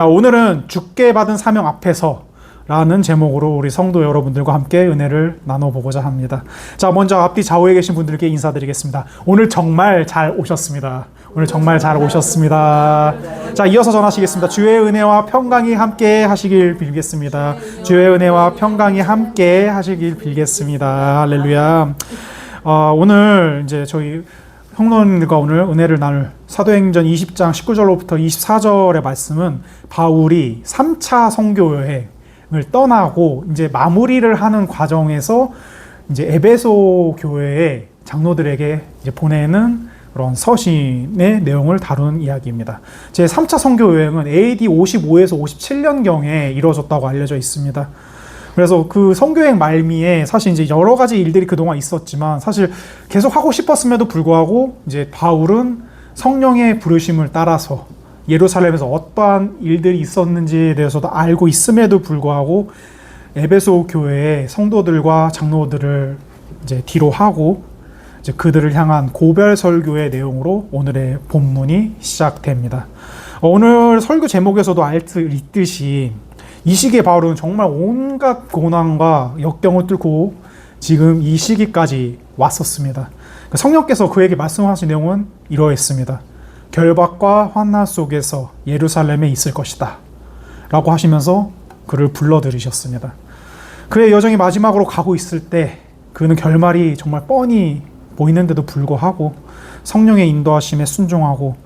자, 오늘은 죽게 받은 사명 앞에서 라는 제목으로 우리 성도 여러분들과 함께 은혜를 나눠보고자 합니다. 자, 먼저 앞뒤 좌우에 계신 분들께 인사드리겠습니다. 오늘 정말 잘 오셨습니다. 오늘 정말 잘 오셨습니다. 자, 이어서 전하시겠습니다. 주의 은혜와 평강이 함께 하시길 빌겠습니다. 주의 은혜와 평강이 함께 하시길 빌겠습니다. 할렐루야. 어, 오늘 이제 저희 형론들과 오늘 은혜를 나눌 사도행전 20장 19절로부터 24절의 말씀은 바울이 3차 선교 여행을 떠나고 이제 마무리를 하는 과정에서 이제 에베소 교회의 장로들에게 이제 보내는 그런 서신의 내용을 다루는 이야기입니다. 제 3차 선교 여행은 AD 55에서 57년경에 이루어졌다고 알려져 있습니다. 그래서 그 선교행 말미에 사실 이제 여러 가지 일들이 그동안 있었지만 사실 계속 하고 싶었음에도 불구하고 이제 바울은 성령의 부르심을 따라서 예루살렘에서 어떠한 일들이 있었는지에 대해서도 알고 있음에도 불구하고 에베소 교회의 성도들과 장로들을 이제 뒤로 하고 이제 그들을 향한 고별 설교의 내용으로 오늘의 본문이 시작됩니다. 어, 오늘 설교 제목에서도 알듯 있듯이 이 시기에 바울은 정말 온갖 고난과 역경을 뚫고 지금 이 시기까지 왔었습니다. 성령께서 그에게 말씀하신 내용은 이러했습니다. 결박과 환난 속에서 예루살렘에 있을 것이다. 라고 하시면서 그를 불러들이셨습니다. 그의 여정이 마지막으로 가고 있을 때 그는 결말이 정말 뻔히 보이는데도 불구하고 성령의 인도하심에 순종하고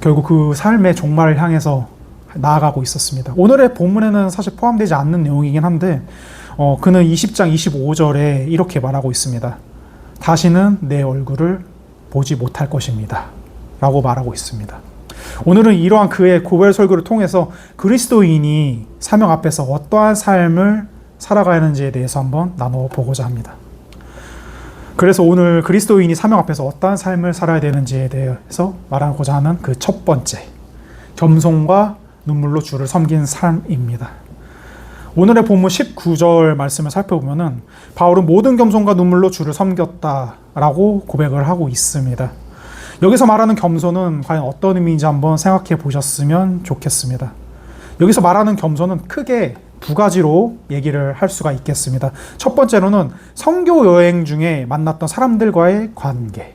결국 그 삶의 종말을 향해서 나아가고 있었습니다. 오늘의 본문에는 사실 포함되지 않는 내용이긴 한데 어, 그는 20장 25절에 이렇게 말하고 있습니다. 다시는 내 얼굴을 보지 못할 것입니다. 라고 말하고 있습니다. 오늘은 이러한 그의 고별 설교를 통해서 그리스도인이 사명 앞에서 어떠한 삶을 살아가는지에 대해서 한번 나눠 보고자 합니다. 그래서 오늘 그리스도인이 사명 앞에서 어떠한 삶을 살아야 되는지에 대해서 말하고자 하는 그 첫 번째, 겸손과 눈물로 주를 섬긴 삶입니다. 오늘의 본문 19절 말씀을 살펴보면은 바울은 모든 겸손과 눈물로 주를 섬겼다라고 고백을 하고 있습니다. 여기서 말하는 겸손은 과연 어떤 의미인지 한번 생각해 보셨으면 좋겠습니다. 여기서 말하는 겸손은 크게 두 가지로 얘기를 할 수가 있겠습니다. 첫 번째로는 성교 여행 중에 만났던 사람들과의 관계.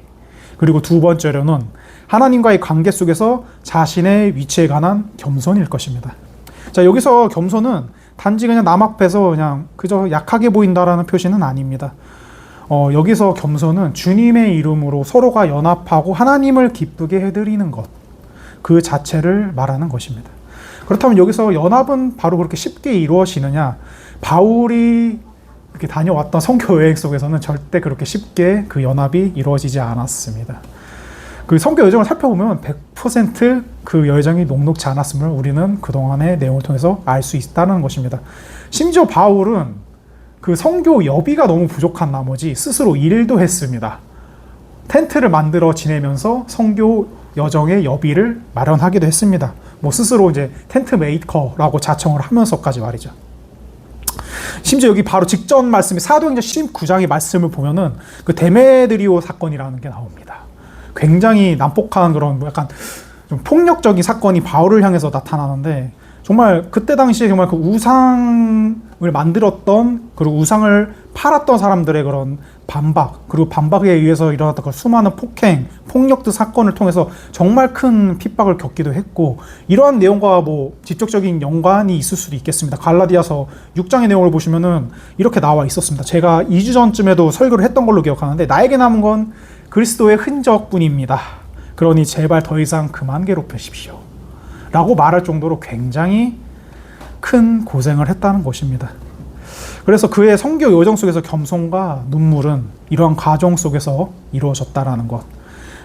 그리고 두 번째로는 하나님과의 관계 속에서 자신의 위치에 관한 겸손일 것입니다. 자, 여기서 겸손은 단지 그냥 남 앞에서 그냥 그저 약하게 보인다라는 표시는 아닙니다. 어, 여기서 겸손은 주님의 이름으로 서로가 연합하고 하나님을 기쁘게 해드리는 것. 그 자체를 말하는 것입니다. 그렇다면 여기서 연합은 바로 그렇게 쉽게 이루어지느냐? 바울이 이렇게 다녀왔던 성교 여행 속에서는 절대 그렇게 쉽게 그 연합이 이루어지지 않았습니다. 그 성교 여정을 살펴보면 100%그 여정이 녹록지 않았음을 우리는 그동안의 내용을 통해서 알 수 있다는 것입니다. 심지어 바울은 그 성교 여비가 너무 부족한 나머지 스스로 일도 했습니다. 텐트를 만들어 지내면서 성교 여정의 여비를 마련하기도 했습니다. 뭐 스스로 이제 텐트 메이커라고 자청을 하면서까지 말이죠. 심지어 여기 바로 직전 말씀이 사도행전 19장의 말씀을 보면은 그 데메드리오 사건이라는 게 나옵니다. 굉장히 난폭한 그런 뭐 약간 좀 폭력적인 사건이 바울을 향해서 나타나는데 정말 그때 당시에 정말 그 우상을 만들었던 그리고 우상을 팔았던 사람들의 그런 반박 그리고 반박에 의해서 일어났던 그 수많은 폭행, 폭력들 사건을 통해서 정말 큰 핍박을 겪기도 했고 이러한 내용과 뭐 직접적인 연관이 있을 수도 있겠습니다. 갈라디아서 6장의 내용을 보시면은 이렇게 나와 있었습니다. 제가 2주 전쯤에도 설교를 했던 걸로 기억하는데 나에게 남은 건 그리스도의 흔적뿐입니다. 그러니 제발 더 이상 그만 괴롭히십시오. 라고 말할 정도로 굉장히 큰 고생을 했다는 것입니다. 그래서 그의 성교 여정 속에서 겸손과 눈물은 이러한 과정 속에서 이루어졌다라는 것.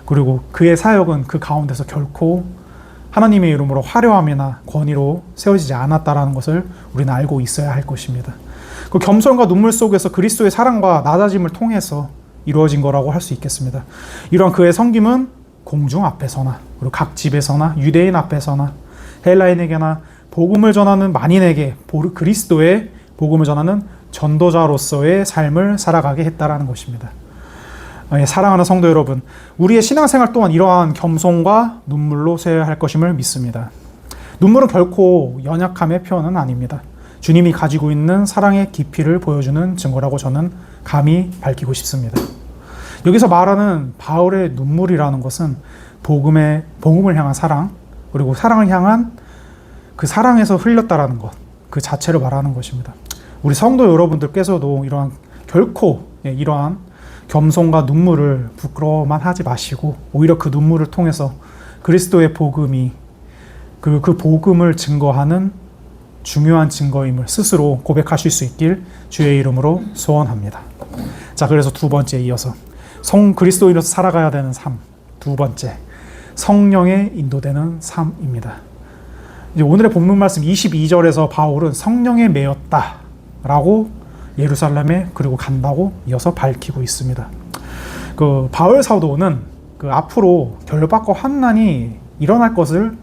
그리고 그의 사역은 그 가운데서 결코 하나님의 이름으로 화려함이나 권위로 세워지지 않았다라는 것을 우리는 알고 있어야 할 것입니다. 그 겸손과 눈물 속에서 그리스도의 사랑과 낮아짐을 통해서 이루어진 거라고 할 수 있겠습니다. 이러한 그의 섬김은 공중 앞에서나 그리고 각 집에서나 유대인 앞에서나 헬라인에게나 복음을 전하는 만인에게 그리스도의 복음을 전하는 전도자로서의 삶을 살아가게 했다라는 것입니다. 예, 사랑하는 성도 여러분, 우리의 신앙생활 또한 이러한 겸손과 눈물로 세야 할 것임을 믿습니다. 눈물은 결코 연약함의 표현은 아닙니다. 주님이 가지고 있는 사랑의 깊이를 보여주는 증거라고 저는 감히 밝히고 싶습니다. 여기서 말하는 바울의 눈물이라는 것은 복음의 복음을 향한 사랑 그리고 사랑을 향한 그 사랑에서 흘렸다라는 것 그 자체를 말하는 것입니다. 우리 성도 여러분들께서도 이러한 결코 예, 이러한 겸손과 눈물을 부끄러워만 하지 마시고 오히려 그 눈물을 통해서 그리스도의 복음이 그, 그 복음을 증거하는 중요한 증거임을 스스로 고백하실 수 있길 주의 이름으로 소원합니다. 자, 그래서 두 번째 이어서 성 그리스도인으로서 살아가야 되는 삶. 두 번째. 성령에 인도되는 삶입니다. 이제 오늘의 본문 말씀 22절에서 바울은 성령에 매였다라고 예루살렘에 그리고 간다고 이어서 밝히고 있습니다. 그 바울 사도는 그 앞으로 결박과 환난이 일어날 것을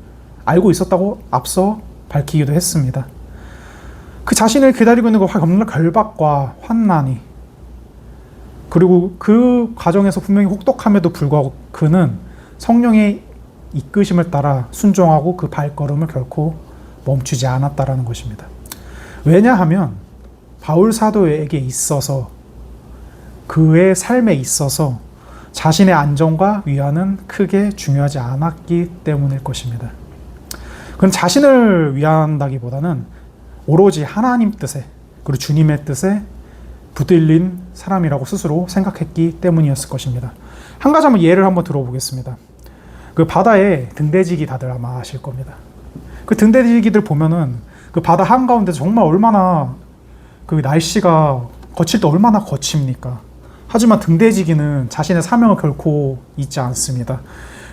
알고 있었다고 앞서 밝히기도 했습니다. 그 자신을 기다리고 있는 그 결박과 환난이 그리고 그 과정에서 분명히 혹독함에도 불구하고 그는 성령의 이끄심을 따라 순종하고 그 발걸음을 결코 멈추지 않았다라는 것입니다. 왜냐하면 바울 사도에게 있어서 그의 삶에 있어서 자신의 안정과 위안은 크게 중요하지 않았기 때문일 것입니다. 그는 자신을 위한다기보다는 오로지 하나님 뜻에 그리고 주님의 뜻에 붙들린 사람이라고 스스로 생각했기 때문이었을 것입니다. 한 가지 한번 예를 한번 들어보겠습니다. 그 바다에 등대지기 다들 아마 아실 겁니다. 그 등대지기들 보면은 그 바다 한가운데 정말 얼마나 그 날씨가 거칠 때 얼마나 거칩니까? 하지만 등대지기는 자신의 사명을 결코 잊지 않습니다.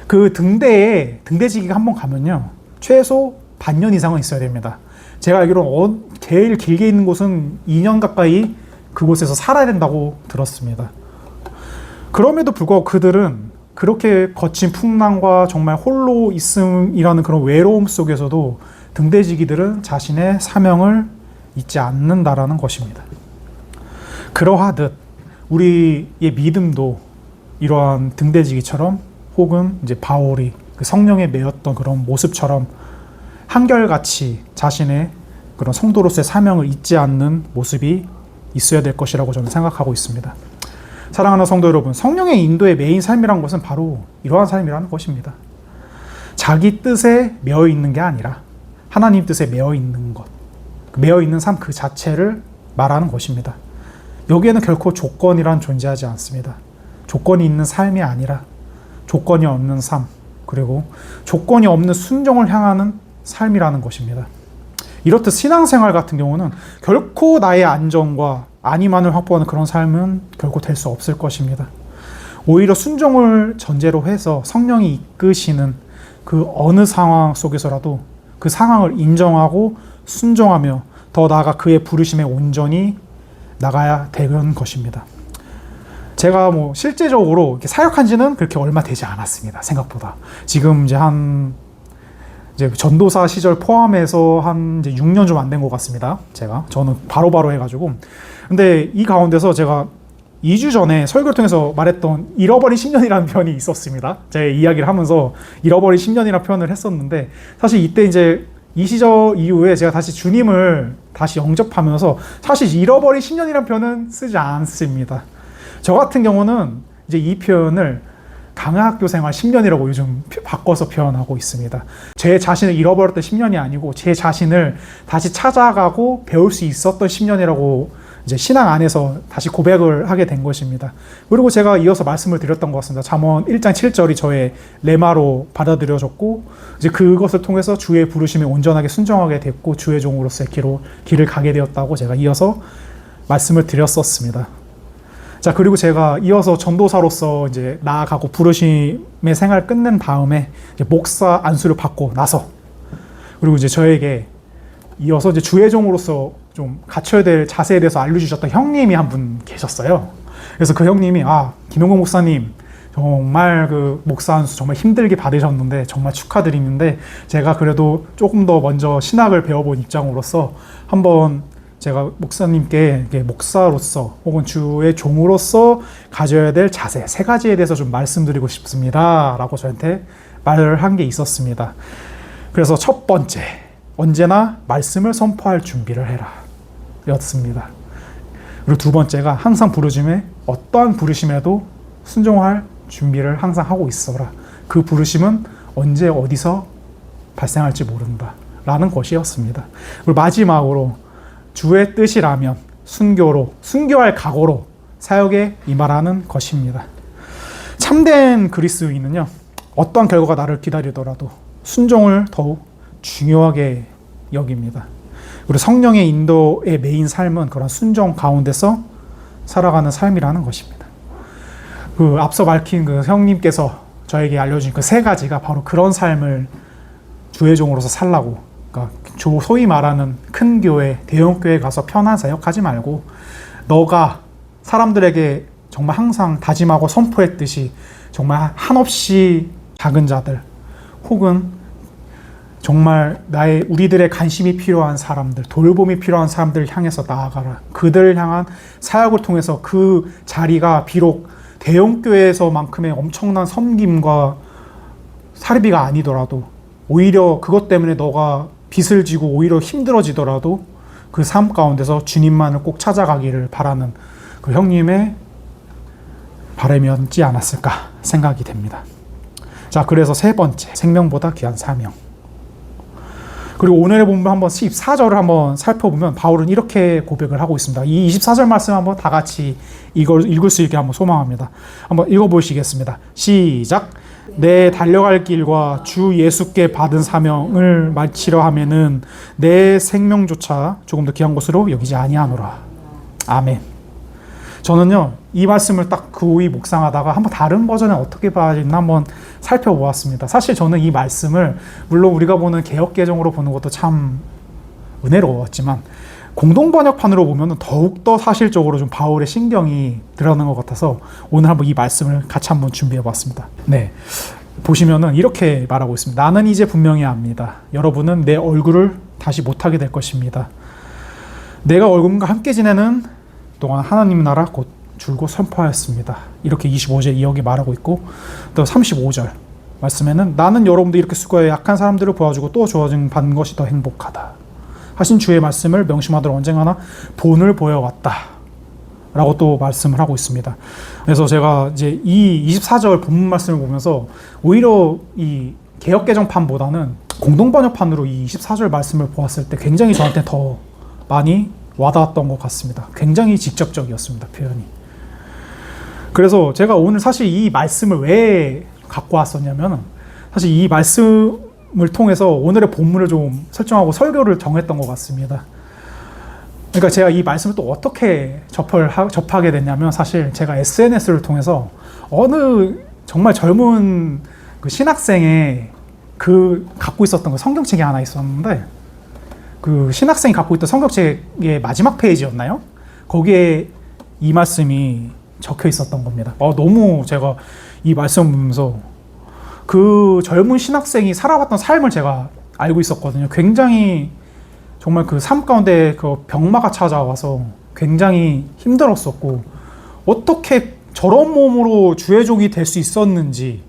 그 등대에 등대지기가 한번 가면요. 최소 반년 이상은 있어야 됩니다. 제가 알기로는 어, 제일 길게 있는 곳은 2년 가까이 그곳에서 살아야 된다고 들었습니다. 그럼에도 불구하고 그들은 그렇게 거친 풍랑과 정말 홀로 있음이라는 그런 외로움 속에서도 등대지기들은 자신의 사명을 잊지 않는다라는 것입니다. 그러하듯 우리의 믿음도 이러한 등대지기처럼 혹은 이제 바울이 그 성령에 매였던 그런 모습처럼 한결같이 자신의 그런 성도로서의 사명을 잊지 않는 모습이 있어야 될 것이라고 저는 생각하고 있습니다. 사랑하는 성도 여러분, 성령의 인도의 메인 삶이란 것은 바로 이러한 삶이라는 것입니다. 자기 뜻에 매어 있는 게 아니라 하나님 뜻에 매어 있는 것, 매어 있는 삶 그 자체를 말하는 것입니다. 여기에는 결코 조건이란 존재하지 않습니다. 조건이 있는 삶이 아니라 조건이 없는 삶, 그리고 조건이 없는 순종을 향하는 삶이라는 것입니다. 이렇듯 신앙생활 같은 경우는 결코 나의 안정과 안위만을 확보하는 그런 삶은 결코 될 수 없을 것입니다. 오히려 순종을 전제로 해서 성령이 이끄시는 그 어느 상황 속에서라도 그 상황을 인정하고 순종하며 더 나아가 그의 부르심에 온전히 나가야 되는 것입니다. 제가 뭐 실제적으로 이렇게 사역한 지는 그렇게 얼마 되지 않았습니다. 생각보다. 지금 이제 한 이제 전도사 시절 포함해서 한 이제 6년 좀 안 된 것 같습니다. 제가 저는 바로바로 바로 해가지고 근데 이 가운데서 제가 2주 전에 설교를 통해서 말했던 잃어버린 10년이라는 표현이 있었습니다. 제 이야기를 하면서 잃어버린 10년이라는 표현을 했었는데 사실 이때 이제 이 시절 이후에 제가 다시 주님을 다시 영접하면서 사실 잃어버린 10년이라는 표현은 쓰지 않습니다. 저 같은 경우는 이제 이 표현을 강학교 생활 10년이라고 요즘 바꿔서 표현하고 있습니다. 제 자신을 잃어버렸던 10년이 아니고 제 자신을 다시 찾아가고 배울 수 있었던 10년이라고 이제 신앙 안에서 다시 고백을 하게 된 것입니다. 그리고 제가 이어서 말씀을 드렸던 것 같습니다. 잠언 1장 7절이 저의 레마로 받아들여졌고 이제 그것을 통해서 주의 부르심에 온전하게 순종하게 됐고 주의 종으로서의 길을 가게 되었다고 제가 이어서 말씀을 드렸었습니다. 자, 그리고 제가 이어서 전도사로서 이제 나아가고 부르심의 생활 끝낸 다음에 목사 안수를 받고 나서 그리고 이제 저에게 이어서 이제 주의종으로서 좀 갖춰야 될 자세에 대해서 알려주셨던 형님이 한 분 계셨어요. 그래서 그 형님이 아 김용건 목사님 정말 그 목사 안수 정말 힘들게 받으셨는데 정말 축하드리는데 제가 그래도 조금 더 먼저 신학을 배워본 입장으로서 한번 제가 목사님께 목사로서 혹은 주의 종으로서 가져야 될 자세 세 가지에 대해서 좀 말씀드리고 싶습니다. 라고 저한테 말을 한 게 있었습니다. 그래서 첫 번째, 언제나 말씀을 선포할 준비를 해라. 였습니다. 그리고 두 번째가 항상 부르심에 어떠한 부르심에도 순종할 준비를 항상 하고 있어라. 그 부르심은 언제 어디서 발생할지 모른다. 라는 것이었습니다. 그리고 마지막으로 주의 뜻이라면 순교로, 순교할 각오로 사역에 임하라는 것입니다. 참된 그리스도인은요, 어떠한 결과가 나를 기다리더라도 순종을 더욱 중요하게 여깁니다. 그리고 성령의 인도의 메인 삶은 그런 순종 가운데서 살아가는 삶이라는 것입니다. 그 앞서 밝힌 그 형님께서 저에게 알려준 그세 가지가 바로 그런 삶을 주의 종으로서 살라고. 그러니까 조- 소위 말하는 큰 교회, 대형 교회 가서 편한 사역하지 말고 너가 사람들에게 정말 항상 다짐하고 선포했듯이 정말 한없이 작은 자들 혹은 정말 나의 우리들의 관심이 필요한 사람들, 돌봄이 필요한 사람들 향해서 나아가라. 그들을 향한 사역을 통해서 그 자리가 비록 대형 교회에서만큼의 엄청난 섬김과 사례비가 아니더라도 오히려 그것 때문에 너가 빚을 지고 오히려 힘들어지더라도 그 삶 가운데서 주님만을 꼭 찾아가기를 바라는 그 형님의 바람이었지 않았을까 생각이 됩니다. 자, 그래서 세 번째, 생명보다 귀한 사명. 그리고 오늘의 본문 한번 14절을 한번 살펴보면 바울은 이렇게 고백을 하고 있습니다. 이 24절 말씀 한번 다 같이 이걸 읽을 수 있게 한번 소망합니다. 한번 읽어보시겠습니다. 시작. 내 달려갈 길과 주 예수께 받은 사명을 마치려 하면은 내 생명조차 조금 더 귀한 것으로 여기지 아니하노라. 아멘. 저는요 이 말씀을 딱 그 후이 묵상하다가 한번 다른 버전에 어떻게 봐야 되나 한번 살펴보았습니다. 사실 저는 이 말씀을 물론 우리가 보는 개혁 개정으로 보는 것도 참 은혜로웠지만 공동 번역판으로 보면 더욱 더 사실적으로 좀 바울의 신경이 드러나는 것 같아서 오늘 한번 이 말씀을 같이 한번 준비해봤습니다. 네. 보시면은 이렇게 말하고 있습니다. 나는 이제 분명히 압니다. 여러분은 내 얼굴을 다시 못하게 될 것입니다. 내가 얼굴과 함께 지내는 동안 하나님 나라 곧 줄곧 선포하였습니다. 이렇게 25절 이어기 말하고 있고 또 35절 말씀에는 나는 여러분도 이렇게 수고해 약한 사람들을 도와주고 또 주어진 받는 것이 더 행복하다. 하신 주의 말씀을 명심하도록 언젠가나 본을 보여왔다. 라고 또 말씀을 하고 있습니다. 그래서 제가 이제 이 24절 본문 말씀을 보면서 오히려 이 개혁 개정판보다는 공동 번역판으로 이 24절 말씀을 보았을 때 굉장히 저한테 더 많이 와닿았던 것 같습니다. 굉장히 직접적이었습니다, 표현이. 그래서 제가 오늘 사실 이 말씀을 왜 갖고 왔었냐면 사실 이 말씀 을 통해서 오늘의 본문을 좀 설정하고 설교를 정했던 것 같습니다. 그러니까 제가 이 말씀을 또 어떻게 하, 접하게 됐냐면 사실 제가 SNS를 통해서 어느 정말 젊은 그 신학생의 그 갖고 있었던 그 성경책이 하나 있었는데 그 신학생이 갖고 있던 성경책의 마지막 페이지였나요? 거기에 이 말씀이 적혀 있었던 겁니다. 어, 너무 제가 이 말씀 보면서 그 젊은 신학생이 살아왔던 삶을 제가 알고 있었거든요. 굉장히 정말 그 삶 가운데 그 병마가 찾아와서 굉장히 힘들었었고 어떻게 저런 몸으로 주의 종이 될 수 있었는지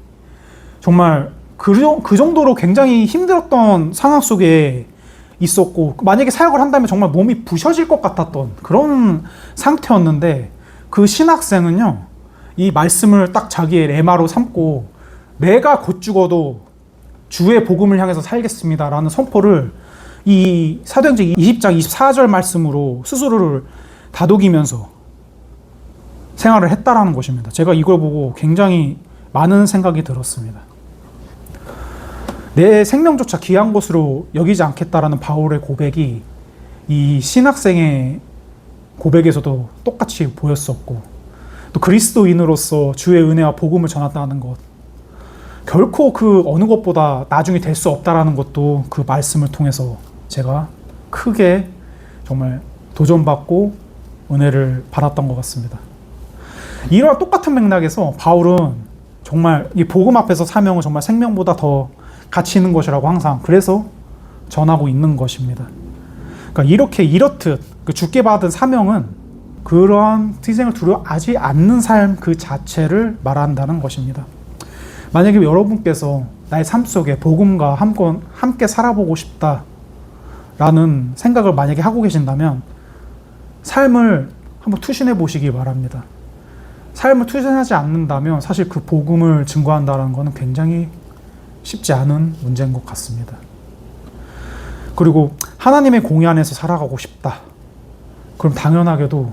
정말 그, 정- 그 정도로 굉장히 힘들었던 상황 속에 있었고 만약에 사역을 한다면 정말 몸이 부셔질 것 같았던 그런 상태였는데 그 신학생은요 이 말씀을 딱 자기의 레마로 삼고 내가 곧 죽어도 주의 복음을 향해서 살겠습니다라는 선포를 이 사도행전 20장 24절 말씀으로 스스로를 다독이면서 생활을 했다라는 것입니다. 제가 이걸 보고 굉장히 많은 생각이 들었습니다. 내 생명조차 귀한 것으로 여기지 않겠다라는 바울의 고백이 이 신학생의 고백에서도 똑같이 보였었고 또 그리스도인으로서 주의 은혜와 복음을 전한다는 것 결코 그 어느 것보다 나중에 될 수 없다라는 것도 그 말씀을 통해서 제가 크게 정말 도전받고 은혜를 받았던 것 같습니다. 이와 똑같은 맥락에서 바울은 정말 이 복음 앞에서 사명은 정말 생명보다 더 가치 있는 것이라고 항상 그래서 전하고 있는 것입니다. 그러니까 이렇게 이렇듯 그 죽게 받은 사명은 그러한 희생을 두려워하지 않는 삶 그 자체를 말한다는 것입니다. 만약에 여러분께서 나의 삶 속에 복음과 함께, 살아보고 싶다라는 생각을 만약에 하고 계신다면 삶을 한번 투신해 보시기 바랍니다. 삶을 투신하지 않는다면 사실 그 복음을 증거한다는 것은 굉장히 쉽지 않은 문제인 것 같습니다. 그리고 하나님의 공의 안에서 살아가고 싶다. 그럼 당연하게도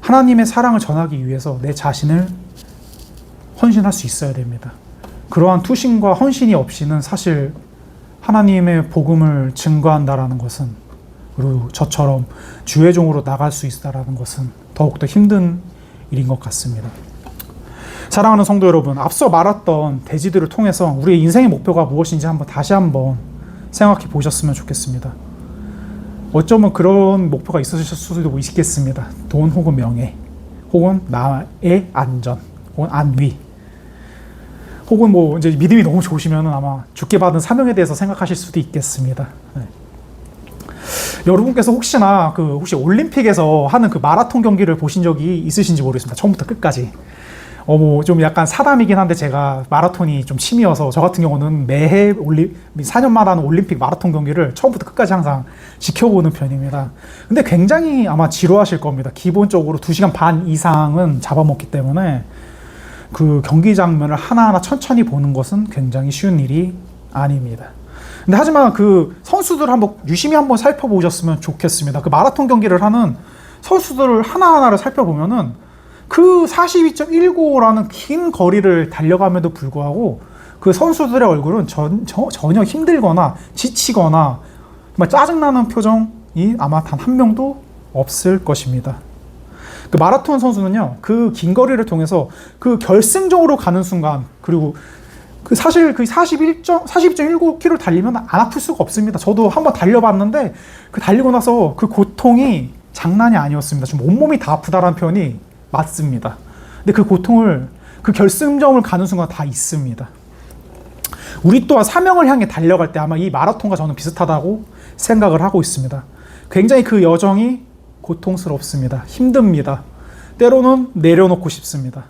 하나님의 사랑을 전하기 위해서 내 자신을 헌신할 수 있어야 됩니다. 그러한 투신과 헌신이 없이는 사실 하나님의 복음을 증거한다라는 것은 그리고 저처럼 주의 종으로 나갈 수 있다라는 것은 더욱더 힘든 일인 것 같습니다. 사랑하는 성도 여러분, 앞서 말했던 대지들을 통해서 우리의 인생의 목표가 무엇인지 한번 다시 한번 생각해 보셨으면 좋겠습니다. 어쩌면 그런 목표가 있으실 수도 있겠습니다. 돈 혹은 명예, 혹은 나의 안전, 혹은 안위, 혹은 뭐 이제 믿음이 너무 좋으시면 아마 죽게 받은 사명에 대해서 생각하실 수도 있겠습니다. 네. 여러분께서 혹시나 그 혹시 올림픽에서 하는 그 마라톤 경기를 보신 적이 있으신지 모르겠습니다. 처음부터 끝까지. 어, 뭐, 좀 약간 사담이긴 한데 제가 마라톤이 좀 취미여서 저 같은 경우는 매해 올리, 4년마다 하는 올림픽 마라톤 경기를 처음부터 끝까지 항상 지켜보는 편입니다. 근데 굉장히 아마 지루하실 겁니다. 기본적으로 2시간 반 이상은 잡아먹기 때문에 그 경기 장면을 하나하나 천천히 보는 것은 굉장히 쉬운 일이 아닙니다. 근데 하지만 그 선수들 한번 유심히 한번 살펴보셨으면 좋겠습니다. 그 마라톤 경기를 하는 선수들을 하나하나를 살펴보면은 그 42.195라는 긴 거리를 달려감에도 불구하고 그 선수들의 얼굴은 전, 저, 전혀 힘들거나 지치거나 정말 짜증나는 표정이 아마 단 한 명도 없을 것입니다. 그 마라톤 선수는요, 그 긴 거리를 통해서 그 결승적으로 가는 순간, 그리고 그 사실 그 41점, 42.19km 달리면 안 아플 수가 없습니다. 저도 한번 달려봤는데 그 달리고 나서 그 고통이 장난이 아니었습니다. 좀 온몸이 다 아프다라는 표현이 맞습니다. 근데 그 고통을 그 결승점을 가는 순간 다 있습니다. 우리 또한 사명을 향해 달려갈 때 아마 이 마라톤과 저는 비슷하다고 생각을 하고 있습니다. 굉장히 그 여정이 고통스럽습니다. 힘듭니다. 때로는 내려놓고 싶습니다.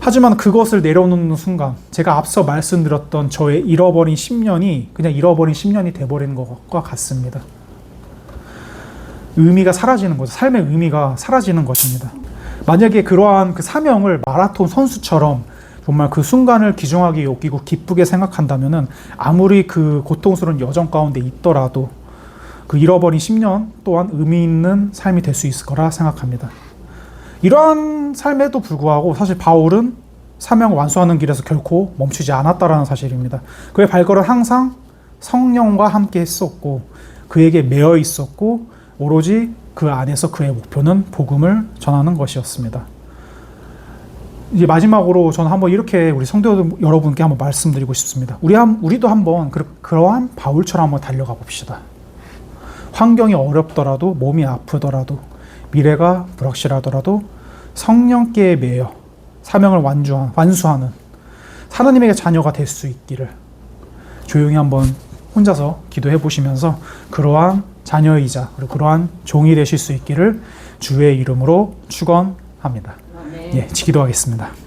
하지만 그것을 내려놓는 순간 제가 앞서 말씀드렸던 저의 잃어버린 10년이 그냥 잃어버린 10년이 돼버리는 것과 같습니다. 의미가 사라지는 거죠. 삶의 의미가 사라지는 것입니다. 만약에 그러한 그 사명을 마라톤 선수처럼 정말 그 순간을 귀중하게 여기고 기쁘게 생각한다면은 아무리 그 고통스러운 여정 가운데 있더라도 그 잃어버린 10년 또한 의미 있는 삶이 될 수 있을 거라 생각합니다. 이러한 삶에도 불구하고 사실 바울은 사명 완수하는 길에서 결코 멈추지 않았다라는 사실입니다. 그의 발걸은 항상 성령과 함께 했었고 그에게 매여 있었고 오로지 그 안에서 그의 목표는 복음을 전하는 것이었습니다. 이제 마지막으로 저는 한번 이렇게 우리 성도 여러분께 한번 말씀드리고 싶습니다. 우리 한, 우리도 한번 그, 그러한 바울처럼 한번 달려가 봅시다. 환경이 어렵더라도 몸이 아프더라도 미래가 불확실하더라도 성령께 매여 사명을 완주한, 완수하는 하나님에게 자녀가 될 수 있기를 조용히 한번 혼자서 기도해 보시면서 그러한 자녀이자 그리고 그러한 종이 되실 수 있기를 주의 이름으로 축원합니다. 예, 기도하겠습니다.